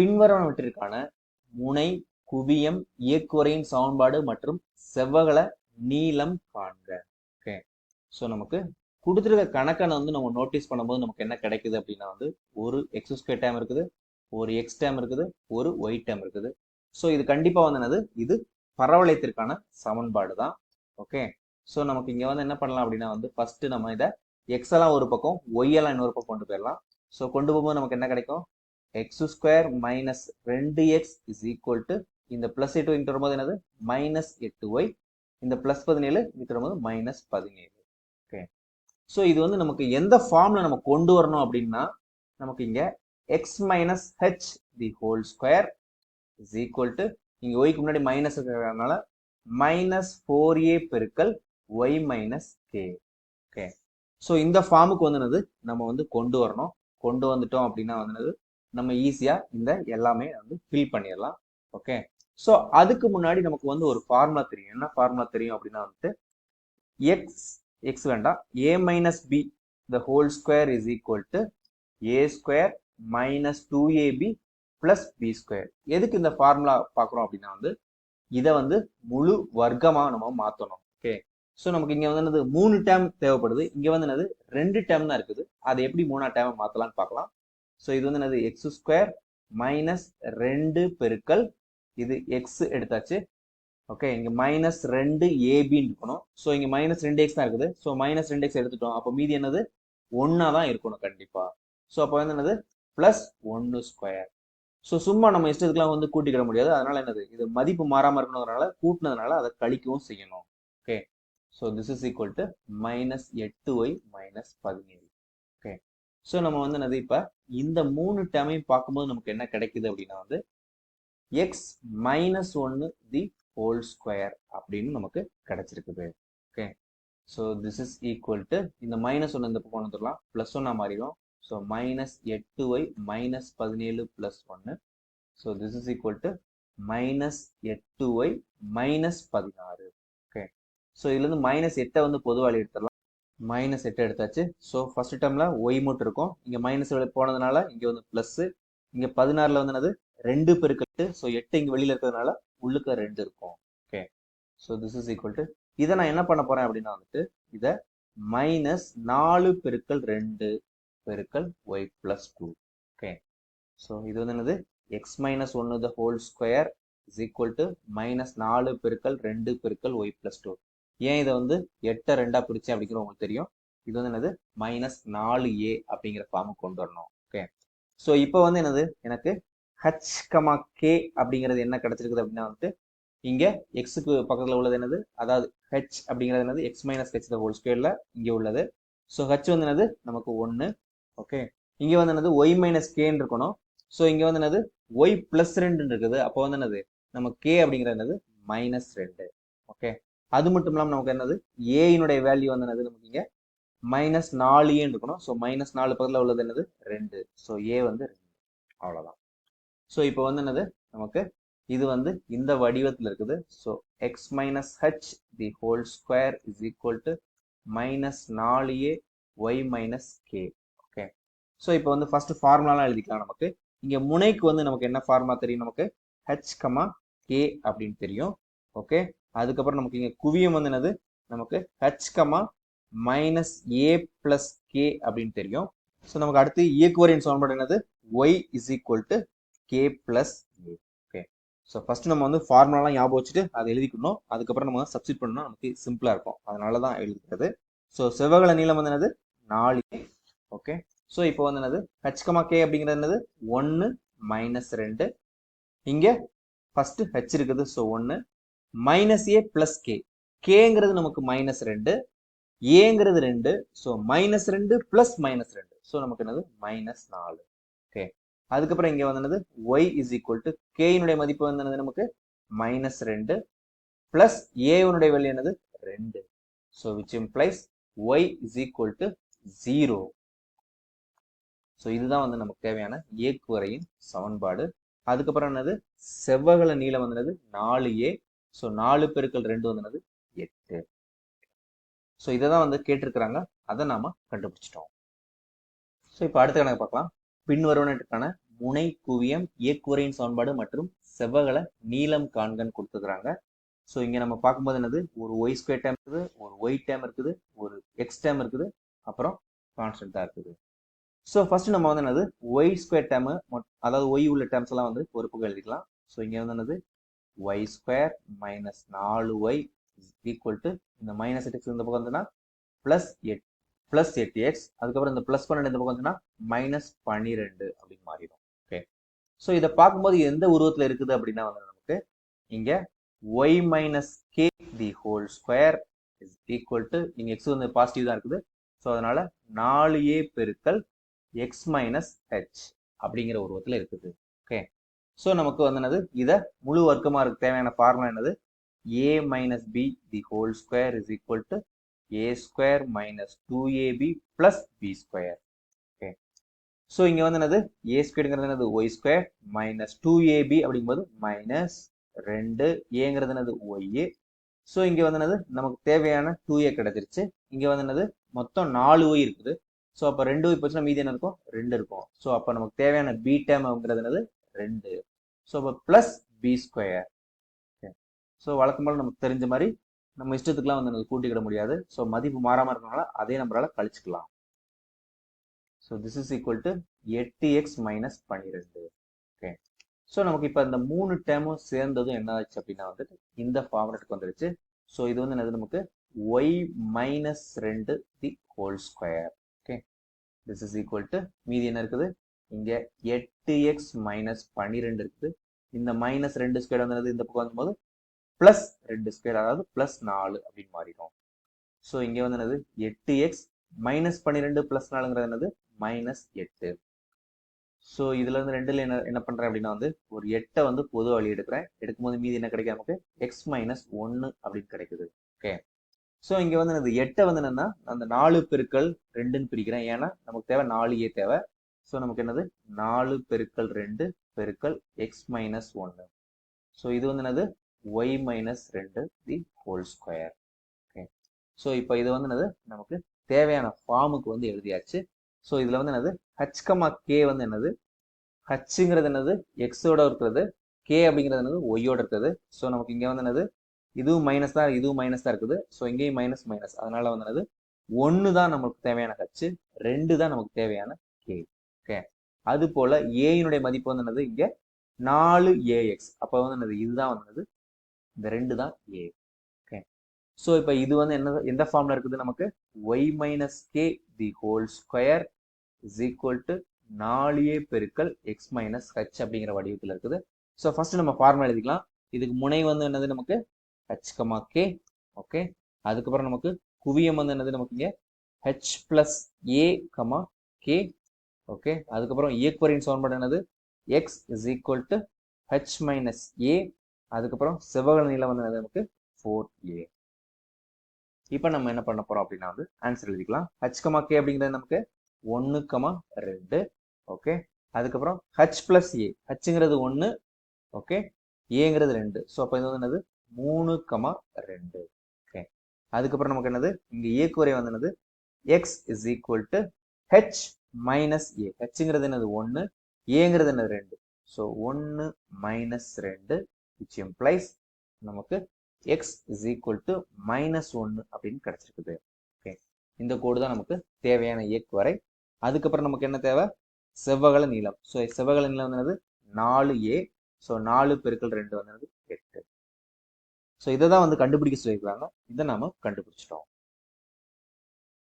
பின்வருவனவற்றிற்கான முனை குவியம் இயக்குவரையின் சமன்பாடு மற்றும் செவ்வகல நீளம் காண்க. ஓகே ஸோ நமக்கு கொடுத்துருக்க கணக்கனை வந்து நம்ம நோட்டீஸ் பண்ணும்போது நமக்கு என்ன கிடைக்குது அப்படின்னா வந்து ஒரு எக்ஸ் ஸ்கொயர் டேம் இருக்குது ஒரு எக்ஸ் டேம் இருக்குது ஒரு ஒய் டேம் இருக்குது. ஸோ இது கண்டிப்பாக வந்து என்னது? இது பரவளையத்திற்கான சமன்பாடு தான். ஓகே ஸோ நமக்கு இங்கே வந்து என்ன பண்ணலாம் அப்படின்னா வந்து ஃபர்ஸ்ட் நம்ம இதை எக்ஸ் எல்லாம் ஒரு பக்கம் ஒய் எல்லாம் இன்னொரு பக்கம் கொண்டு போயிடலாம். ஸோ கொண்டு போகும்போது நமக்கு என்ன கிடைக்கும்? எக்ஸ் ஸ்கொயர் மைனஸ் ரெண்டு எக்ஸ் இஸ் ஈக்குவல் டு இந்த பிளஸ் எட்டு இங்கிட்டு வரும்போது என்னது? மைனஸ் எட்டு ஒய் இந்த பிளஸ் பதினேழு இங்கிட்டு வரும்போது மைனஸ் பதினேழு. ஓகே ஸோ இது வந்து நமக்கு எந்த ஃபார்மில் நம்ம கொண்டு வரணும் அப்படின்னா நமக்கு இங்கே X minus H the whole square is equal to இங்கே ஒய்க்கு முன்னாடி மைனஸ் இருக்கிறதுனால மைனஸ் ஃபோர் ஏ பெருக்கல் Y minus K okay so இந்த ஃபார்முக்கு வந்து என்னது? நம்ம வந்து கொண்டு வரணும். கொண்டு வந்துட்டோம் அப்படின்னா வந்து என்னது? நம்ம ஈஸியா இந்த எல்லாமே வந்து ஃபில் பண்ணிடலாம். ஓகே ஸோ அதுக்கு முன்னாடி நமக்கு வந்து ஒரு ஃபார்முலா தெரியும். என்ன ஃபார்முலா தெரியும் அப்படின்னா வந்துட்டு எக்ஸ் எக்ஸ் வேண்டாம். A minus B the whole square is equal to A square minus two AB plus B square எதுக்கு இந்த ஃபார்முலா பார்க்குறோம் அப்படின்னா வந்து இதை வந்து முழு வர்க்கமாக நம்ம மாற்றணும் ஓகே ஸோ நமக்கு இங்கே வந்து என்னது மூணு டேம் தேவைப்படுது. இங்கே வந்து என்னது ரெண்டு டேம் தான் இருக்குது. அதை எப்படி மூணா டேமை மாற்றலாம்னு பார்க்கலாம். ஸோ இது வந்து என்னது? எக்ஸ் ஸ்கொயர் மைனஸ் ரெண்டு பெருக்கல் இது எக்ஸ் எடுத்தாச்சு. ஓகே இங்கே மைனஸ் ரெண்டு ஏபின்னு இருக்கணும். ஸோ இங்கே மைனஸ் ரெண்டு எக்ஸ் தான் இருக்குது. ஸோ மைனஸ் ரெண்டு எக்ஸ் எடுத்துட்டோம். அப்போ மீதி என்னது? ஒன்னா தான் இருக்கணும் கண்டிப்பா. ஸோ அப்போ வந்து என்னது? பிளஸ் ஒன்னு ஸ்கொயர் ஸோ சும்மா நம்ம இஷ்டத்துக்குலாம் வந்து கூட்டிக்கிட முடியாது. அதனால என்னது? இது மதிப்பு மாறாம இருக்கணுங்கிறனால கூட்டினதுனால அதை கழிக்கவும் செய்யணும். Okay so this is equal to minus எட்டு ஒய் மைனஸ் பதினேழு. ஸோ நம்ம வந்து என்னது இப்போ இந்த மூணு டேமையும் பார்க்கும்போது நமக்கு என்ன கிடைக்குது அப்படின்னா வந்து எக்ஸ் மைனஸ் ஒன்று தி ஹோல் ஸ்கொயர் அப்படின்னு நமக்கு கிடைச்சிருக்குது. Okay so this is equal to இந்த மைனஸ் ஒன்று இந்த பக்கம் வந்துடலாம். ப்ளஸ் ஒன்னாக மாறிடும். ஸோ மைனஸ் எட்டு ஒய் மைனஸ் பதினேழு ப்ளஸ் ஒன்று so this is equal to minus எட்டு ஒய் மைனஸ் பதினாறு. ஓகே ஸோ இதுலேருந்து மைனஸ் எட்டை வந்து பொதுவாக எடுத்துடலாம் மைனஸ் எட்டு எடுத்தாச்சு. ஸோ ஃபர்ஸ்ட் டேர்மில் ஒய் மட்டும் இருக்கும். இங்கே மைனஸ் போனதுனால இங்கே வந்து ப்ளஸ்ஸு இங்கே பதினாறில் வந்து என்னது? ரெண்டு பெருக்கட்டு. ஸோ எட்டு இங்கே வெளியில் இருக்கிறதுனால உள்ளுக்க ரெண்டு இருக்கும். Okay so this is equal to இதை நான் என்ன பண்ண போகிறேன் அப்படின்னா வந்துட்டு இதை மைனஸ் நாலு பெருக்கல் ரெண்டு பெருக்கல் Y plus two okay so இது வந்து என்னது? எக்ஸ் மைனஸ் ஒன்று the whole square is equal to minus நாலு பெருக்கல் ரெண்டு பெருக்கல் ஒய் ப்ளஸ் டூ ஏன் இதை வந்து எட்டை ரெண்டா பிரிச்சேன் அப்படிங்கிற உங்களுக்கு தெரியும். இது வந்து என்னது? மைனஸ் நாலு ஏ அப்படிங்கிற ஃபார்ம் கொண்டு வரணும். ஓகே ஸோ இப்போ வந்து என்னது? எனக்கு ஹச் கமா கே அப்படிங்கிறது என்ன கிடைச்சிருக்குது அப்படின்னா வந்துட்டு இங்கே எக்ஸுக்கு பக்கத்தில் உள்ளது என்னது? அதாவது ஹெச் அப்படிங்கிறது என்னது? எக்ஸ் மைனஸ் ஹெச் ஹோல் ஸ்கொயர்ல இங்கே உள்ளது. ஸோ ஹச் வந்து என்னது? நமக்கு ஒன்று ஓகே இங்கே வந்து என்னது? ஒய் மைனஸ் கேன்னு இருக்கணும். ஸோ இங்கே வந்து என்னது? ஒய் பிளஸ் ரெண்டுன்னு இருக்குது. அப்போ வந்து என்னது? நம்ம கே அப்படிங்கிறது என்னது? மைனஸ் ரெண்டு. ஓகே அது மட்டும் இல்லாமல் நமக்கு என்னது? ஏயினுடைய வேல்யூ வந்து என்னது நமக்கு இங்கே? மைனஸ் நாலு ஏன்னு இருக்கணும். ஸோ மைனஸ் நாலு பக்கத்தில் உள்ளது என்னது? ரெண்டு. ஸோ ஏ வந்து ரெண்டு. அவ்வளோதான் ஸோ இப்போ வந்து என்னது? நமக்கு இது வந்து இந்த வடிவத்தில் இருக்குது. So X minus H the whole square is equal to minus நாலு A Y minus K okay so இப்போ வந்து ஃபர்ஸ்ட் ஃபார்முலாலாம் எழுதிக்கலாம் நமக்கு. இங்கே முனைக்கு வந்து நமக்கு என்ன ஃபார்முலா தெரியும் நமக்கு? ஹெச் கமா கே அப்படின்னு தெரியும். ஓகே அதுக்கப்புறம் நமக்கு இங்கே குவியம் வந்து என்னது? நமக்கு H comma minus A plus K அப்படின்னு தெரியும். ஸோ நமக்கு அடுத்து இயக்குவரின் சமன்பாடு என்னது? Y is equal to K plus A okay so first நம்ம வந்து ஃபார்முலாலாம் ஞாபகம் வச்சுட்டு அதை எழுதிக்கணும். அதுக்கப்புறம் நம்ம சப்ஸ்டிட் பண்ணணும் நமக்கு சிம்பிளாக இருக்கும். அதனால தான் எழுதிக்கிறது ஸோ செவ்வகல நீளம் வந்து என்னது? நாலு ஓகே ஸோ இப்போ வந்து என்னது? ஹெச்கமா கே அப்படிங்கிறது என்னது? ஒன்று மைனஸ் ரெண்டு. இங்கே ஃபர்ஸ்ட் ஹெச் இருக்குது. ஸோ ஒன்று மைனஸ் ஏ பிளஸ் கே கேங்கிறது நமக்கு மைனஸ் ரெண்டு ஏங்கிறது ரெண்டு ஸோ மைனஸ் ரெண்டு பிளஸ் மைனஸ் ரெண்டு. ஸோ நமக்கு என்னது? மைனஸ் நாலு. ஓகே அதுக்கப்புறம் இங்கே வந்து ஒய் இஸ் ஈக்குவல் டு கேயினுடைய மதிப்பு வந்து என்னது நமக்கு? மைனஸ் ரெண்டு பிளஸ் ஏனுடைய வழி என்னது? ரெண்டு. So which implies Y is equal to zero so இதுதான் வந்து நமக்கு தேவையான இயக்குவரையின் சமன்பாடு. அதுக்கப்புறம் என்னது? செவ்வகல நீளம் வந்து என்னது? நாலு ஏ ஸோ நாலு பெருக்கள் ரெண்டு வந்து என்னது எட்டு. ஸோ இதை தான் வந்து கேட்டிருக்கிறாங்க. அதை நாம கண்டுபிடிச்சிட்டோம். ஸோ இப்போ அடுத்த கணக்கு பார்க்கலாம். பின்வருவனற்றுக்கான முனை குவியம் இயக்குவரையின் சமன்பாடு மற்றும் செவ்வகல நீளம் காண்கன்னு கொடுத்துக்கிறாங்க ஸோ இங்கே நம்ம பார்க்கும்போது என்னது? ஒரு ஒய் ஸ்கொயர் டேம் இருக்குது ஒரு ஒய் டேம் இருக்குது ஒரு எக்ஸ் டேம் இருக்குது அப்புறம் கான்ஸ்டன்ட் தான் இருக்குது. ஸோ ஃபர்ஸ்ட் நம்ம வந்து என்னது? ஒய் ஸ்கொயர் டேம் அதாவது ஒய் உள்ள டேம்ஸ் எல்லாம் வந்து ஒரு பக்கம் எழுதிக்கலாம். ஸோ இங்கே வந்து என்னது? ஒய் ஸ்கொயர் மைனஸ் நாலு ஒய் ஈக்குவல் டு இந்த மைனஸ் எக்ஸ் இந்த பக்கம் வந்துன்னா ப்ளஸ் எட் ப்ளஸ் எட்டு எக்ஸ் அதுக்கப்புறம் இந்த ப்ளஸ் பன்னெண்டு இந்த பக்கம் வந்துன்னா மைனஸ் பன்னிரெண்டு அப்படின்னு மாறிடும். ஓகே ஸோ இதை பார்க்கும்போது எந்த உருவத்தில் இருக்குது அப்படின்னா வந்து நமக்கு இங்கே Y minus K the whole square is equal to இங்கே எக்ஸ் வந்து பாசிட்டிவ் தான் இருக்குது. ஸோ அதனால நாலு ஏ பெருக்கல் எக்ஸ் மைனஸ் ஹெச் அப்படிங்கிற உருவத்தில் இருக்குது. ஓகே ஸோ நமக்கு வந்து என்னது? இதை முழு வர்க்கமாக இருக்கு தேவையான ஃபார்முலா என்னது? A minus B the whole square is equal to A square minus two AB plus B square okay so இங்கே வந்து என்னது? ஏ ஸ்கொயருங்கிறது என்னது? Y square minus two AB அப்படிங்கும்போது மைனஸ் ரெண்டு ஏங்கிறது என்னது? ஒய் ஸோ இங்கே வந்து என்னது? நமக்கு தேவையான டூ ஏ கிடைச்சிருச்சு. இங்கே வந்து என்னது? மொத்தம் நாலு ஒய் இருக்குது. ஸோ அப்போ ரெண்டு ஒய் போச்சுன்னா மீதி என்ன இருக்கும்? ரெண்டு இருக்கும். ஸோ அப்போ நமக்கு தேவையான பி டேம் அப்படிங்கிறது என்னது? ரெண்டு. ஸோ அப்போ ப்ளஸ் பி ஸ்கொயர் ஸோ வழக்கம் நமக்கு தெரிஞ்ச மாதிரி நம்ம இஷ்டத்துக்குலாம் வந்து நம்ம கூட்டிக்கிட முடியாது. ஸோ மதிப்பு மாறாமல் இருக்கனால அதே நம்பரால் கழிச்சுக்கலாம். So this is equal to எட்டு எக்ஸ் மைனஸ் பன்னிரெண்டு. ஓகே ஸோ நமக்கு இப்போ இந்த மூணு டேமும் சேர்ந்ததும் என்ன ஆச்சு அப்படின்னா வந்துட்டு இந்த ஃபார்மேட்டுக்கு வந்துருச்சு. ஸோ இது வந்து என்னது நமக்கு? ஒய் மைனஸ் ரெண்டு the whole square okay this is equal to மீதி என்ன இருக்குது? இங்கே எட்டு எக்ஸ் மைனஸ் பன்னிரெண்டு இருக்குது இந்த மைனஸ் ரெண்டு ஸ்கொயர் வந்து இந்த பக்கம் வரும்போது ப்ளஸ் ரெண்டு ஸ்கொயர் அதாவது ப்ளஸ் நாலு அப்படின்னு மாறிடும். ஸோ இங்கே வந்து என்னது? எட்டு எக்ஸ் மைனஸ் பன்னிரெண்டு ப்ளஸ் நாலுங்கிறது என்னது? மைனஸ் எட்டு. ஸோ இதுல இருந்து ரெண்டுல என்ன என்ன பண்றேன் அப்படின்னா வந்து ஒரு எட்டை வந்து பொது வழி எடுக்கிறேன். எடுக்கும்போது மீதி என்ன கிடைக்கும் நமக்கு? எக்ஸ் மைனஸ் ஒன்று அப்படின்னு கிடைக்குது. ஓகே ஸோ இங்க வந்து என்னது? எட்டை வந்து என்னன்னா அந்த நாலு பெருக்கள் ரெண்டுன்னு பிரிக்கிறேன். ஏன்னா நமக்கு தேவை நாலு ஏ தேவை. ஸோ நமக்கு என்னது? நாலு பெருக்கள் ரெண்டு பெருக்கள் எக்ஸ் மைனஸ் ஒன்று ஸோ இது வந்து என்னது? ஒய் மைனஸ் ரெண்டு the whole square okay so இப்போ இது வந்து என்னது? நமக்கு தேவையான ஃபார்முக்கு வந்து எழுதியாச்சு. ஸோ இதில் வந்து என்னது? ஹச் கமா கே வந்து என்னது? ஹச்சுங்கிறது என்னது? எக்ஸோட இருக்கிறது. கே அப்படிங்கிறது என்னது? ஒய்யோட இருக்கிறது. ஸோ நமக்கு இங்கே வந்து என்னது? இதுவும் மைனஸ் தான் இதுவும் மைனஸ் தான் இருக்குது. ஸோ இங்கேயும் மைனஸ் மைனஸ் அதனால வந்து என்னது? ஒன்று தான் நமக்கு தேவையான ஹச்சு ரெண்டு தான் நமக்கு தேவையான கே ஓகே. அது போல ஏயினுடைய மதிப்பு வந்து என்னது? இங்கே நாலு ஏஎக்ஸ் அப்போ வந்து என்னது? இதுதான் வந்து இந்த ரெண்டு தான் ஏ ஓகே. ஸோ இப்போ இது வந்து என்ன எந்த ஃபார்ம்ல இருக்குது நமக்கு? Y minus K the whole square is equal to நாலு ஏ பெருக்கல் எக்ஸ் மைனஸ் ஹச் அப்படிங்கிற வடிவத்தில் இருக்குது. ஸோ ஃபர்ஸ்ட் நம்ம ஃபார்முலா எழுதிக்கலாம். இதுக்கு முனை வந்து என்னது நமக்கு? H comma K okay. அதுக்கப்புறம் நமக்கு குவியம் வந்து என்னது நமக்கு இங்கே? H plus A comma K okay அதுக்கப்புறம் ஈக்குவரின் சமன்பாடு என்னது? X is equal to H minus A அதுக்கப்புறம் செவ்வக நீளம் வந்து நமக்கு? ஃபோர் ஏ இப்போ நம்ம என்ன பண்ண போறோம் அப்படின்னா வந்து ஆன்சர் எழுதிக்கலாம். ஹச் கமா கே அப்படிங்கிறது நமக்கு? ஒன்று கமா ரெண்டு. ஓகே அதுக்கப்புறம் ஹச் பிளஸ் ஏ ஹச்சுங்கிறது ஒன்று ஓகே ஏங்கிறது ரெண்டு. ஸோ அப்போ இது வந்து என்னது? மூணு கமா ரெண்டு. ஓகே அதுக்கப்புறம் நமக்கு என்னது? இங்கே இயக்குவரை வந்து என்னது? X is equal to H minus A ஹெச்ங்கிறது என்னது? ஒன்று ஏங்கிறது என்னது? ரெண்டு. ஸோ ஒன்று மைனஸ் ரெண்டு. விச் இம்ப்ளைஸ் நமக்கு X is equal to minus ஒன்று அப்படின்னு கிடச்சிருக்குது. ஓகே இந்த கோடு தான் நமக்கு தேவையான இயக்குவரை அதுக்கப்புறம் நமக்கு என்ன தேவை? செவ்வகல நீளம். ஸோ செவ்வகல நீளம் வந்து நாலு ஏ ஸோ நாலு பெருக்கள் ரெண்டு வந்து எட்டு. ஸோ இதை தான் வந்து கண்டுபிடிக்க சொல்லியிருக்காங்க. இதை நாம் கண்டுபிடிச்சிட்டோம்.